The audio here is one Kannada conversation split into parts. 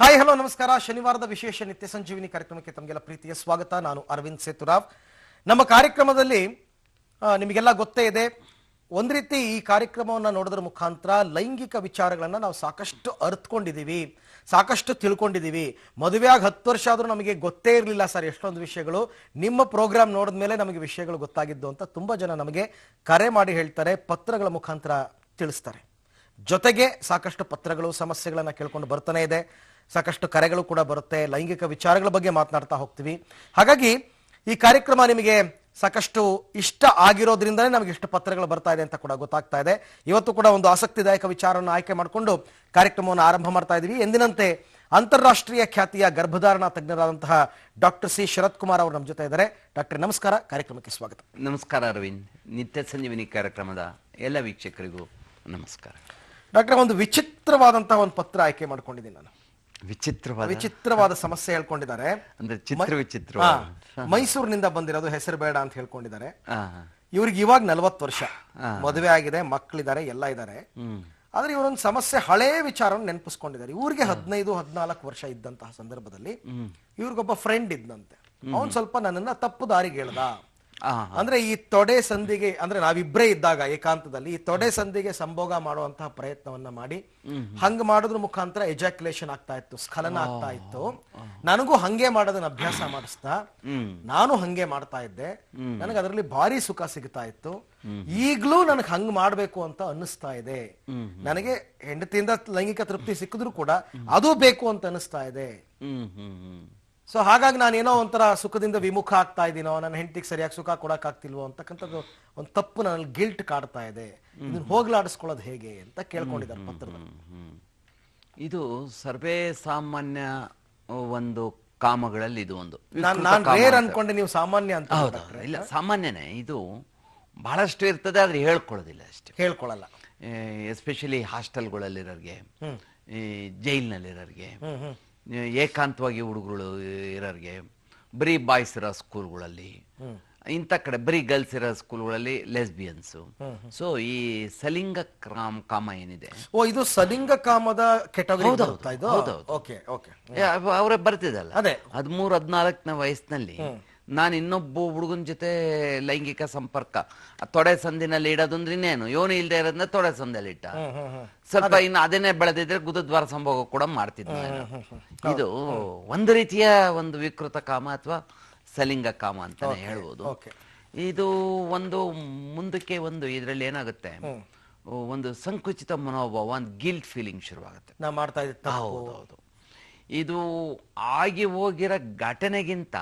ಹಾಯ್, ಹಲೋ, ನಮಸ್ಕಾರ. ಶನಿವಾರದ ವಿಶೇಷ ನಿತ್ಯ ಸಂಜೀವಿನಿ ಕಾರ್ಯಕ್ರಮಕ್ಕೆ ತಮಗೆಲ್ಲ ಪ್ರೀತಿಯ ಸ್ವಾಗತ. ನಾನು ಅರವಿಂದ್ ಸೇತುರಾವ್. ನಮ್ಮ ಕಾರ್ಯಕ್ರಮದಲ್ಲಿ ನಿಮಗೆಲ್ಲ ಗೊತ್ತೇ ಇದೆ. ಒಂದು ರೀತಿ ಈ ಕಾರ್ಯಕ್ರಮವನ್ನು ನೋಡೋದ್ರ ಮುಖಾಂತರ ಲೈಂಗಿಕ ವಿಚಾರಗಳನ್ನು ನಾವು ಸಾಕಷ್ಟು ಅರ್ತ್ಕೊಂಡಿದ್ದೀವಿ ಸಾಕಷ್ಟು ತಿಳ್ಕೊಂಡಿದೀವಿ. ಮದುವೆಯಾಗಿ ಹತ್ತು ವರ್ಷ ಆದ್ರೂ ನಮಗೆ ಗೊತ್ತೇ ಇರಲಿಲ್ಲ ಸರ್ ಎಷ್ಟೊಂದು ವಿಷಯಗಳು. ನಿಮ್ಮ ಪ್ರೋಗ್ರಾಮ್ ನೋಡಿದ್ಮೇಲೆ ನಮಗೆ ವಿಷಯಗಳು ಗೊತ್ತಾಗಿದ್ದು ಅಂತ ತುಂಬಾ ಜನ ನಮಗೆ ಕರೆ ಮಾಡಿ ಹೇಳ್ತಾರೆ, ಪತ್ರಗಳ ಮುಖಾಂತರ ತಿಳಿಸ್ತಾರೆ. ಜೊತೆಗೆ ಸಾಕಷ್ಟು ಪತ್ರಗಳು, ಸಮಸ್ಯೆಗಳನ್ನು ಕೇಳ್ಕೊಂಡು ಬರ್ತಾನೆ ಇದೆ. ಸಾಕಷ್ಟು ಕರೆಗಳು ಕೂಡ ಬರುತ್ತೆ. ಲೈಂಗಿಕ ವಿಚಾರಗಳ ಬಗ್ಗೆ ಮಾತನಾಡ್ತಾ ಹೋಗ್ತೀವಿ. ಹಾಗಾಗಿ ಈ ಕಾರ್ಯಕ್ರಮ ನಿಮಗೆ ಸಾಕಷ್ಟು ಇಷ್ಟ ಆಗಿರೋದ್ರಿಂದಲೇ ನಮಗೆ ಇಷ್ಟು ಪತ್ರಗಳು ಬರ್ತಾ ಇದೆ ಅಂತ ಕೂಡ ಗೊತ್ತಾಗ್ತಾ ಇದೆ. ಇವತ್ತು ಕೂಡ ಒಂದು ಆಸಕ್ತಿದಾಯಕ ವಿಚಾರವನ್ನು ಆಯ್ಕೆ ಮಾಡಿಕೊಂಡು ಕಾರ್ಯಕ್ರಮವನ್ನು ಆರಂಭ ಮಾಡ್ತಾ ಇದೀವಿ. ಎಂದಿನಂತೆ ಅಂತಾರಾಷ್ಟ್ರೀಯ ಖ್ಯಾತಿಯ ಗರ್ಭಧಾರಣ ತಜ್ಞರಾದಂತಹ ಡಾಕ್ಟರ್ ಸಿ. ಶರತ್ ಕುಮಾರ್ ಅವರು ನಮ್ಮ ಜೊತೆ ಇದ್ದಾರೆ. ಡಾಕ್ಟರ್, ನಮಸ್ಕಾರ. ಕಾರ್ಯಕ್ರಮಕ್ಕೆ ಸ್ವಾಗತ. ನಮಸ್ಕಾರ ಅರವಿಂದ್. ನಿತ್ಯ ಸಂಜೀವಿನಿ ಕಾರ್ಯಕ್ರಮದ ಎಲ್ಲ ವೀಕ್ಷಕರಿಗೂ ನಮಸ್ಕಾರ. ಡಾಕ್ಟರ್ ಒಂದು ವಿಚಿತ್ರವಾದಂತಹ ಒಂದು ಪತ್ರ ಆಯ್ಕೆ ಮಾಡ್ಕೊಂಡಿದ್ದೀನಿ ನಾನು. ವಿಚಿತ್ರವಾದ? ವಿಚಿತ್ರವಾದ ಸಮಸ್ಯೆ ಹೇಳ್ಕೊಂಡಿದ್ದಾರೆ. ಅಂದ್ರೆ ಚಿತ್ರ ವಿಚಿತ್ರ. ಮೈಸೂರಿನಿಂದ ಬಂದಿರೋದು ಹೆಸರು ಬೇಡ ಅಂತ ಹೇಳ್ಕೊಂಡಿದ್ದಾರೆ. ಇವ್ರಿಗೆ ಇವಾಗ ನಲ್ವತ್ತು ವರ್ಷ. ಮದುವೆ ಆಗಿದೆ ಮಕ್ಕಳಿದ್ದಾರೆ ಎಲ್ಲ ಇದ್ದಾರೆ. ಆದ್ರೆ ಇವರೊಂದು ಸಮಸ್ಯೆ ಹಳೇ ವಿಚಾರವನ್ನು ನೆನಪಿಸ್ಕೊಂಡಿದ್ದಾರೆ. ಇವ್ರಿಗೆ ಹದಿನೈದು ಹದಿನಾಲ್ಕು ವರ್ಷ ಇದ್ದಂತಹ ಸಂದರ್ಭದಲ್ಲಿ ಇವ್ರಿಗೊಬ್ಬ ಫ್ರೆಂಡ್ ಇದ್ದಂತೆ ಅವನ್ ಸ್ವಲ್ಪ ನನ್ನನ್ನ ತಪ್ಪು ದಾರಿಗೆ ಹೇಳ್ದ. ಅಂದ್ರೆ ಈ ತೊಡೆ ಸಂಧಿಗೆ ಅಂದ್ರೆ ನಾವಿಬ್ರೇ ಇದ್ದಾಗ ಏಕಾಂತದಲ್ಲಿ ಈ ತೊಡೆ ಸಂಧಿಗೆ ಸಂಭೋಗ ಮಾಡುವಂತಹ ಪ್ರಯತ್ನವನ್ನ ಮಾಡಿ ಹಂಗ್ ಮಾಡೋದ್ರ ಮುಖಾಂತರ ಎಜಾಕ್ಯುಲೇಷನ್ ಆಗ್ತಾ ಇತ್ತು ಸ್ಖಲನ ಆಗ್ತಾ ಇತ್ತು. ನನಗೂ ಹಂಗೆ ಮಾಡೋದನ್ನ ಅಭ್ಯಾಸ ಮಾಡಿಸ್ತಾ ನಾನು ಹಂಗೆ ಮಾಡ್ತಾ ಇದ್ದೆ. ನನಗೆ ಅದರಲ್ಲಿ ಭಾರಿ ಸುಖ ಸಿಗ್ತಾ ಇತ್ತು. ಈಗ್ಲೂ ನನಗೆ ಹಂಗ್ ಮಾಡ್ಬೇಕು ಅಂತ ಅನ್ನಿಸ್ತಾ ಇದೆ. ನನಗೆ ಹೆಂಡತಿಯಿಂದ ಲೈಂಗಿಕ ತೃಪ್ತಿ ಸಿಕ್ಕಿದ್ರು ಕೂಡ ಅದು ಬೇಕು ಅಂತ ಅನ್ನಿಸ್ತಾ ಇದೆ. ಸೊ ಹಾಗಾಗಿ ನಾನು ಏನೋ ಒಂಥರ ಸುಖದಿಂದ ವಿಮುಖ ಆಗ್ತಾ ಇದ್ದೀನೋ ನನ್ನ ಹೆಂಡತಿಗೆ ಸರಿಯಾಗಿ ಸುಖ ಕೊಡಕ್ ಆಗ್ತಿಲ್ವೋ ಅಂತಕ್ಕಂಥದ್ದು ಒಂದು ತಪ್ಪು ನನ್ನ ಗಿಲ್ಟ್ ಕಾಡ್ತಾ ಇದೆ. ಇದನ್ನ ಹೋಗ್ಲಾಡಿಸ್ಕೊಳ್ಳೋದು ಹೇಗೆ ಅಂತ ಕೇಳ್ಕೊಂಡಿದ್ದಾರೆ ಪತ್ರದಲ್ಲಿ. ಇದು ಸರ್ವೇ ಸಾಮಾನ್ಯ ಒಂದು ಕಾಮಗಳಲ್ಲಿ ಇದು ಒಂದು ನಾನು ರೇರ್ ಅನ್ಕೊಂಡೆ ನೀವು ಸಾಮಾನ್ಯ ಅಂತ ಹೌದು ಇಲ್ಲ ಸಾಮಾನ್ಯನೇ. ಇದು ಬಹಳಷ್ಟು ಇರ್ತದೆ ಆದ್ರೆ ಹೇಳ್ಕೊಳ್ಳೋದಿಲ್ಲ ಅಷ್ಟೇ. ಹೇಳ್ಕೊಳ್ಳಲ್ಲ. ಎಸ್ಪೆಷಲಿ ಹಾಸ್ಟೆಲ್ಗಳಲ್ಲಿರೋರಿಗೆ ಈ ಜೈಲ್ನಲ್ಲಿರೋರಿಗೆ. ಏಕಾಂತವಾಗಿ ಹುಡುಗರು ಇರೋರಿಗೆ ಬರೀ ಬಾಯ್ಸ್ ಇರೋ ಸ್ಕೂಲ್ಗಳಲ್ಲಿ ಇಂಥ ಕಡೆ ಬರೀ ಗರ್ಲ್ಸ್ ಇರೋ ಸ್ಕೂಲ್ಗಳಲ್ಲಿ ಲೆಸ್ಬಿಯನ್ಸು ಸೊ ಈ ಸಲಿಂಗ ಕ್ರಾಮ್ ಕಾಮ ಏನಿದೆ? ಓ ಇದು ಸಲಿಂಗ ಕಾಮದ ಕೆಟಗರಿ ಅವರೇ ಬರ್ತಿದಲ್ಲ ಅದೇ. ಹದಿಮೂರು ಹದಿನಾಲ್ಕನೇ ವಯಸ್ಸಿನಲ್ಲಿ ನಾನು ಇನ್ನೊಬ್ಬ ಹುಡುಗನ ಜೊತೆ ಲೈಂಗಿಕ ಸಂಪರ್ಕ. ತೊಡೆ ಸಂದಿನಲ್ಲಿ ಇಡೋದಂದ್ರೆ ಇನ್ನೇನು? ಯೋನಿ ಇಲ್ದೇ ಇರೋದನ್ನ ತೊಡೆ ಸಂದಲ್ಲಿ ಇಟ್ಟ. ಸ್ವಲ್ಪ ಇನ್ನು ಅದನ್ನೇ ಬೆಳೆದಿದ್ರೆ ಗುದದ್ವಾರ ಸಂಭೋಗ ಕೂಡ ಮಾಡ್ತಿದ್ದೆ ಇದು ಒಂದು ರೀತಿಯ ಒಂದು ವಿಕೃತ ಕಾಮ ಅಥವಾ ಸಲಿಂಗ ಕಾಮ ಅಂತಾನೆ ಹೇಳ್ಬೋದು. ಇದು ಒಂದು ಮುಂದಕ್ಕೆ ಒಂದು ಇದರಲ್ಲಿ ಏನಾಗುತ್ತೆ? ಒಂದು ಸಂಕುಚಿತ ಮನೋಭಾವ ಒಂದು ಗಿಲ್ಟ್ ಫೀಲಿಂಗ್ ಶುರುವಾಗುತ್ತೆ. ನಾವು ಮಾಡ್ತಾ ಹೌದು ಹೌದೌದು. ಇದು ಆಗಿ ಹೋಗಿರೋ ಘಟನೆಗಿಂತ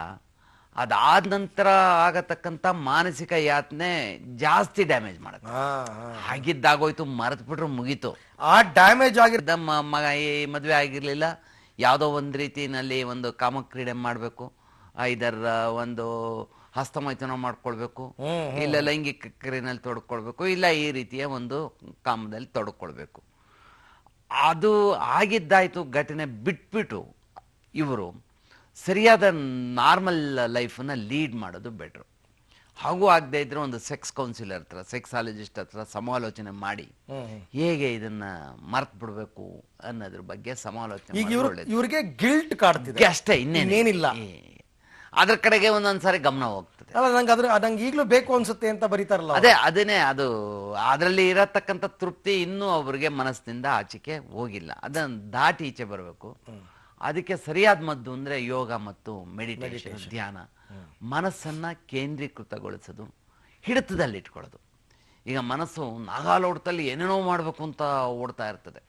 ಅದಾದ ನಂತರ ಆಗತಕ್ಕಂಥ ಮಾನಸಿಕ ಯಾತನೆ ಜಾಸ್ತಿ ಡ್ಯಾಮೇಜ್ ಮಾಡುತ್ತೆ. ಆಗಿದ್ದಾಗೋಯ್ತು ಮರೆತು ಬಿಟ್ರೆ ಮುಗೀತು. ಆ ಡ್ಯಾಮೇಜ್ ಆಗಿರ್ದ ನಮ್ಮ ಮಗ ಈ ಮದುವೆ ಆಗಿರಲಿಲ್ಲ. ಯಾವುದೋ ಒಂದು ರೀತಿಯಲ್ಲಿ ಒಂದು ಕಾಮಕ್ರೀಡೆ ಮಾಡಬೇಕು. ಇದರ ಒಂದು ಹಸ್ತಮೈತನ ಮಾಡ್ಕೊಳ್ಬೇಕು. ಇಲ್ಲ ಲೈಂಗಿಕ ಕ್ರಿಯೆನಲ್ಲಿ ತೊಡ್ಕೊಳ್ಬೇಕು. ಇಲ್ಲ ಈ ರೀತಿಯ ಒಂದು ಕಾಮದಲ್ಲಿ ತೊಡ್ಕೊಳ್ಬೇಕು. ಅದು ಆಗಿದ್ದಾಯ್ತು ಘಟನೆ ಬಿಟ್ಬಿಟ್ಟು ಇವರು ಸರಿಯಾದ ನಾರ್ಮಲ್ ಲೈಫನ್ನ ಲೀಡ್ ಮಾಡೋದು ಬೆಟ್ರು. ಹಾಗೂ ಆಗದೆ ಇದ್ರೆ ಒಂದು ಸೆಕ್ಸ್ ಕೌನ್ಸಿಲರ್ ಹತ್ರ ಸೆಕ್ಸಾಲಜಿಸ್ಟ್ ಹತ್ರ ಸಮಾಲೋಚನೆ ಮಾಡಿ ಹೇಗೆ ಇದನ್ನ ಮರ್ತ್ ಬಿಡ್ಬೇಕು ಅನ್ನೋದ್ರ ಬಗ್ಗೆ ಸಮಾಲೋಚನೆ ಇವ್ರಿಗೆ ಗಿಲ್ಟ್ ಕಾಡ್ತಿದೆ. ಅಷ್ಟೇ ಇನ್ನೇನಿಲ್ಲ. ಇನ್ನೇನಿಲ್ಲ. ಅದ್ರ ಕಡೆಗೆ ಒಂದೊಂದ್ಸಾರಿ ಗಮನ ಹೋಗ್ತದೆ. ಅಲ್ಲ ನಂಗೆ ಅದ್ರ ನಂಗೆ ಈಗಲೂ ಬೇಕು ಅನ್ಸುತ್ತೆ ಅಂತ ಬರೀತಾರಲ್ಲ ಅದೇ ಅದನ್ನೇ ಅದು ಅದರಲ್ಲಿ ಇರತಕ್ಕಂಥ ತೃಪ್ತಿ ಇನ್ನೂ ಅವ್ರಿಗೆ ಮನಸ್ಸಿನಿಂದ ಆಚೆಗೆ ಹೋಗಿಲ್ಲ. ಅದನ್ನ ದಾಟಿ ಈಚೆ ಬರಬೇಕು. ಅದಕ್ಕೆ ಸರಿಯಾದ ಮದ್ದು ಅಂದ್ರೆ ಯೋಗ ಮತ್ತು ಮೆಡಿಟೇಷನ್ ಧ್ಯಾನ. ಮನಸ್ಸನ್ನ ಕೇಂದ್ರೀಕೃತಗೊಳಿಸೋದು ಹಿಡಿತದಲ್ಲಿ ಇಟ್ಕೊಳ್ಳೋದು ಈಗ ಮನಸ್ಸು ನಾಗಾಲೋಟದಲ್ಲಿ ಏನೇನೋ ಮಾಡಬೇಕು ಅಂತ ಓಡ್ತಾ ಇರ್ತದೆ.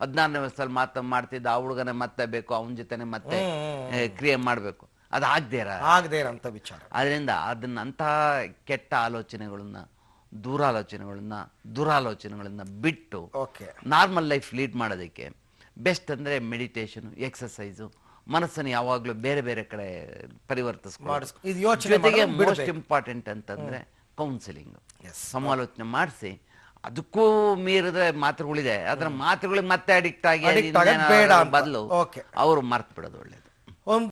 ಹದಿನಾರನೇ ವಯಸ್ಸಲ್ಲಿ ಮಾತು ಮಾಡ್ತಿದ್ದ ಆ ಹುಡುಗನೆ ಮತ್ತೆ ಬೇಕು ಅವನ ಜೊತೆನೆ ಮತ್ತೆ ಕ್ರಿಯೆ ಮಾಡಬೇಕು. ಅದು ಆಗದೆ ಇರ ಆಗದೆ ಇರೋಂಥ ವಿಚಾರ. ಅದರಿಂದ ಅದನ್ನ ಅಂತಹ ಕೆಟ್ಟ ಆಲೋಚನೆಗಳನ್ನ ದೂರಾಲೋಚನೆಗಳನ್ನ ದುರಾಲೋಚನೆಗಳನ್ನ ಬಿಟ್ಟು ಓಕೆ ನಾರ್ಮಲ್ ಲೈಫ್ ಲೀಡ್ ಮಾಡೋದಕ್ಕೆ ಬೆಸ್ಟ್ ಅಂದರೆ ಮೆಡಿಟೇಷನು ಎಕ್ಸಸೈಸು ಮನಸ್ಸನ್ನು ಯಾವಾಗಲೂ ಬೇರೆ ಬೇರೆ ಕಡೆ ಪರಿವರ್ತಿಸ್ಕೊಂಡು ಜೊತೆಗೆ. ಮೋಸ್ಟ್ ಇಂಪಾರ್ಟೆಂಟ್ ಅಂತಂದರೆ ಕೌನ್ಸಿಲಿಂಗ್. ಸಮಾಲೋಚನೆ ಮಾಡಿಸಿ ಅದಕ್ಕೂ ಮೀರಿದ್ರೆ ಮಾತುಗಳಿದೆ ಅದರ ಮಾತುಗಳಿಗೆ ಮತ್ತೆ ಅಡಿಕ್ಟ್ ಆಗಿ. ಬದಲು. ಅವರು ಮರ್ತ್ ಬಿಡೋದು ಒಳ್ಳೇದು